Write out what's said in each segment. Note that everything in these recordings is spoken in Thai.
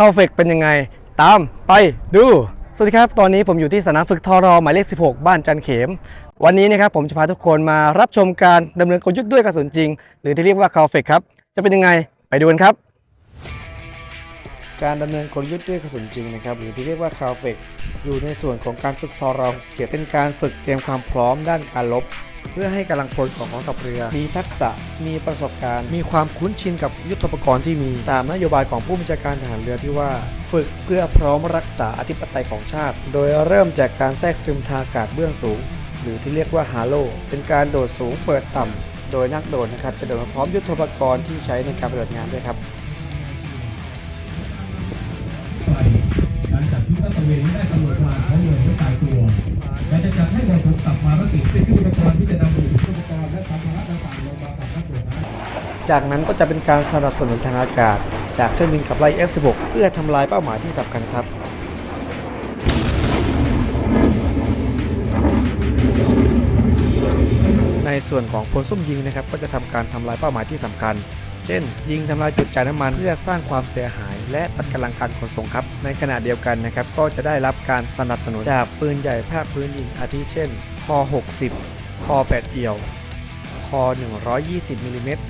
เข้าเฟกเป็นยังไง ตามไปดู สวัสดีครับ ตอนนี้ผมอยู่ที่สนามฝึกทอรอหมายเลข 16 บ้านจันเขม วันนี้นะครับผมจะพาทุกคนมารับชมการดำเนินกลยุทธ์ด้วยกระสุนจริง หรือที่เรียกว่าเข้าเฟกครับ จะเป็นยังไงไปดูกันครับ การดำเนินกลยุทธ์ด้วยกระสุนจริงนะครับหรือที่เรียกว่าคาเฟกอยู่ในส่วนของการฝึกทอรองเกี่ยวเป็นการฝึกเตรียมความพร้อมด้านการลบ เพื่อให้กำลังพลของกองทัพเรือ มีทักษะมีประสบการณ์ มีความคุ้นชินกับยุทธปกรณ์ที่มี ตามนโยบายของผู้บัญชาการทหารเรือที่ว่า ฝึกเพื่อพร้อมรักษาอธิปไตยของชาติ โดยเริ่มจากการแทรกซึมทางอากาศเบื้องสูง หรือที่เรียกว่าฮาโลเป็นการโดดสูงเปิดต่ำโดยนักโดดนะครับจะโดดมาพร้อมยุทธปกรณ์ที่ใช้ในการปฏิบัติงานด้วยครับ จากนั้นก็จะเป็นการสนับสนุนทางอากาศ จากเครื่องบินขับไล่ F16 เพื่อทำลายเป้าหมายที่สำคัญครับในส่วนของพลซุ่มยิงนะครับก็จะทำการทำลายเป้าหมายที่สำคัญ เช่น ยิงทำลายจุดจ่ายน้ำมันเพื่อสร้างความเสียหาย และตัดกำลังการขนส่งครับ ในขณะเดียวกันนะครับก็จะได้รับการสนับสนุนจากปืนใหญ่ภาคพื้นดินอาทิเช่น คอ 60 คอ 8 เอี่ยว คอ 120มิลลิเมตร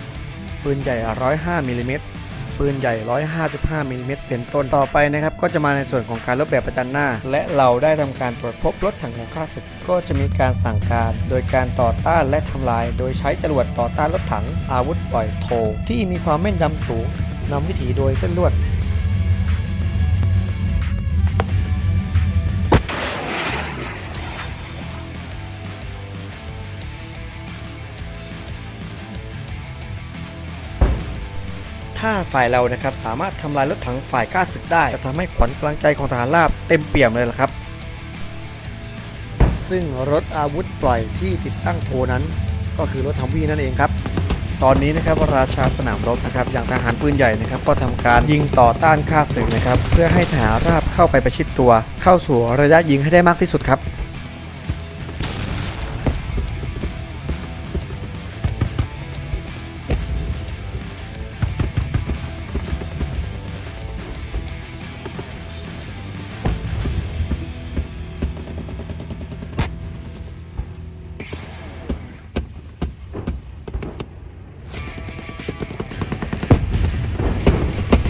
ปืนใหญ่ 105มิลลิเมตรปืนใหญ่ 155มิลลิเมตรเป็นต้น ต่อไปนะครับ ก็จะมาในส่วนของการลบแบบประจันหน้า และเราได้ทำการตรวจพบรถถังของข้าศึก ก็จะมีการสั่งการ โดยการต่อต้านและทำลาย โดยใช้จรวดต่อต้านรถถังอาวุธปล่อยโทที่มีความแม่นยำสูงนำวิถีโดยเส้นลวด ถ้าฝ่ายเรานะครับสามารถทำลายรถถังฝ่ายก้าศึกได้ จะทำให้ขวัญกำลังใจของทหารราบเต็มเปี่ยมเลยล่ะครับ ซึ่งรถอาวุธปล่อยที่ติดตั้งโทนั้น ก็คือรถทัมวี่นั่นเองครับตอนนี้นะครับราชาสนามรบนะครับอย่างทหารปืนใหญ่นะครับ ก็ทำการยิงต่อต้านข้าศึกนะครับ เพื่อให้ทหารราบเข้าไปประชิดตัว เข้าสู่ระยะยิงให้ได้มากที่สุดครับ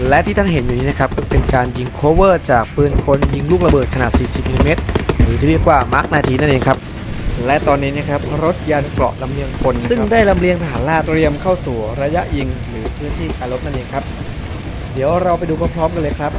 และที่ท่านเห็นอยู่นี้นะครับก็เป็นการยิงโคเวอร์จากปืนกลยิงลูกระเบิดขนาด 40มิลลิเมตรหรือที่เรียกว่ามาร์กนาทีนั่นเองครับและตอนนี้นะครับรถยานเกราะลำเลียงพลซึ่งได้ลำเลียงทหารราเตรียมเข้าสู่ระยะยิง หรือพื้นที่การรบนั่นเองครับ เดี๋ยวเราไปดูพร้อมๆกันเลยครับ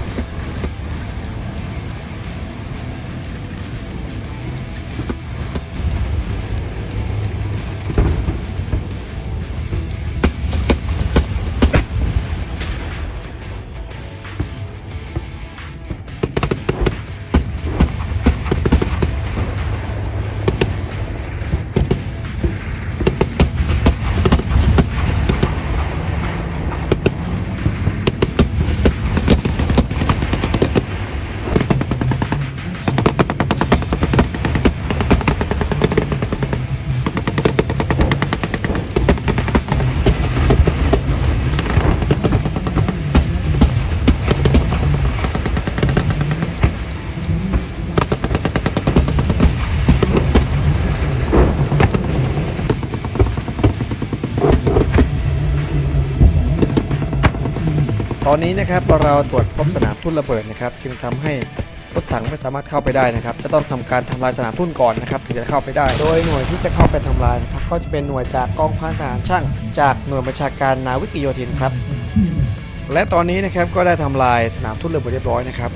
อนนี้นะครับเราตรวจพบสนามทุ่นระเบิดนะครับจึงทำให้รถถังไม่สามารถเข้าไปได้นะครับ จะต้องทำการทำลายสนามทุ่นก่อนนะครับถึงจะเข้าไปได้ โดยหน่วยที่จะเข้าไปทำลายนะครับก็จะเป็นหน่วยจากกองพันทหารช่าง จากหน่วยบัญชาการนาวิกโยธินครับ และตอนนี้นะครับก็ได้ทำลายสนามทุ่นระเบิดเรียบร้อยนะครับ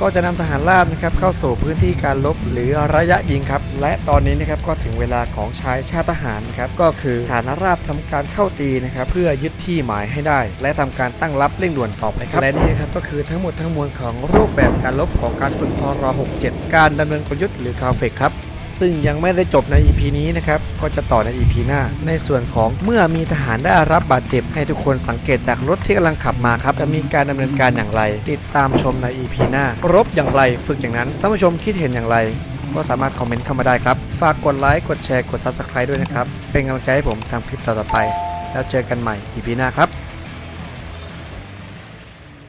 ก็จะนำทหารราบนะครับเข้าสู่พื้นที่การลบหรือระยะยิงครับ และตอนนี้นะครับก็ถึงเวลาของชายชาติทหารนะครับก็คือฐานราบทำการเข้าตีนะครับเพื่อยึดที่หมายให้ได้ และทำการตั้งรับเร่งด่วนต่อไปครับและนี่นะครับก็คือทั้งหมดทั้งมวลของรูปแบบการลบของการฝึกทร67 การดำเนินกลยุทธ์หรือคาเฟกครับ ซึ่งยังไม่ได้จบใน EP นี้นะครับ ก็จะต่อใน EP หน้า ในส่วนของเมื่อมีทหารได้รับบาดเจ็บ ให้ทุกคนสังเกตจากรถที่กำลังขับมาครับ จะมีการดำเนินการอย่างไร ติดตามชมใน EP หน้า รบอย่างไรฝึกอย่างนั้นท่านผู้ชมคิดเห็นอย่างไร ก็สามารถคอมเมนต์เข้ามาได้ครับ ฝากกดไลค์กดแชร์กด Subscribe ด้วยนะครับเป็นกำลังใจให้ผมทำคลิปต่อๆไป แล้วเจอกันใหม่ EP หน้าครับ